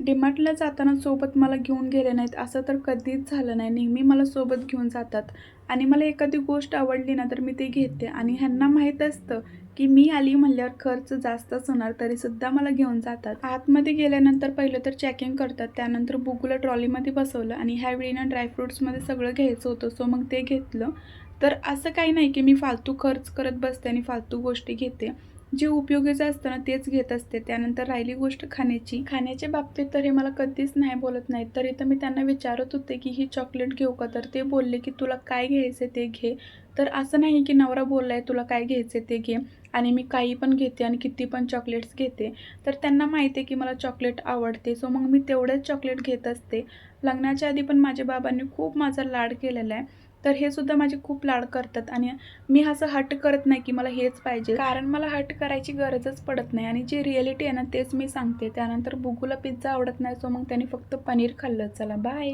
डिमार्टला जाताना सोबत मला घेऊन गेले नाहीत. असं तर कधीच झालं नाही. नेहमी मला सोबत घेऊन जातात. आणि मला एखादी गोष्ट आवडली ना तर मी ते घेते. आणि ह्यांना माहीत असतं की मी आली म्हणल्यावर खर्च जास्तच होणार तरीसुद्धा मला घेऊन जातात. आतमध्ये गेल्यानंतर पहिलं तर चेकिंग करतात. त्यानंतर बुकूला ट्रॉलीमध्ये बसवलं. आणि ह्यावेळी ना ड्रायफ्रूट्समध्ये सगळं घ्यायचं होतं. सो मग ते घेतलं. तर असं काही नाही की मी फालतू खर्च करत बसते आणि फालतू गोष्टी घेते. जे उपयोगीचं असतं ना तेच घेत असते. त्यानंतर राहिली गोष्ट खाण्याची. खाण्याच्या बाबतीत तर हे मला कधीच नाही बोलत नाहीत. तरी तर मी त्यांना विचारत होते की ही चॉकलेट घेऊ का? तर ते बोलले की तुला काय घ्यायचं ते घे. तर असं नाही की नवरा बोललाय तुला काय घ्यायचं ते घे. आणि मी काही पण घेते आणि किती पण चॉकलेट्स घेते. तर त्यांना माहिती आहे की मला चॉकलेट आवडते. सो मग मी तेवढंच चॉकलेट घेत असते. लग्नाच्या आधी पण माझ्या बाबांनी खूप माझा लाड केलेला आहे. तर हे सुद्धा माझे खूप लाड करतात. आणि मी असं हट करत नाही की मला हेच पाहिजे. कारण मला हट करायची गरजच पडत नाही. आणि जी रिॲलिटी आहे ना तेच मी सांगते. त्यानंतर बुगूला पिझ्झा आवडत नाही सो मग त्याने फक्त पनीर खाल्लं. चला बाय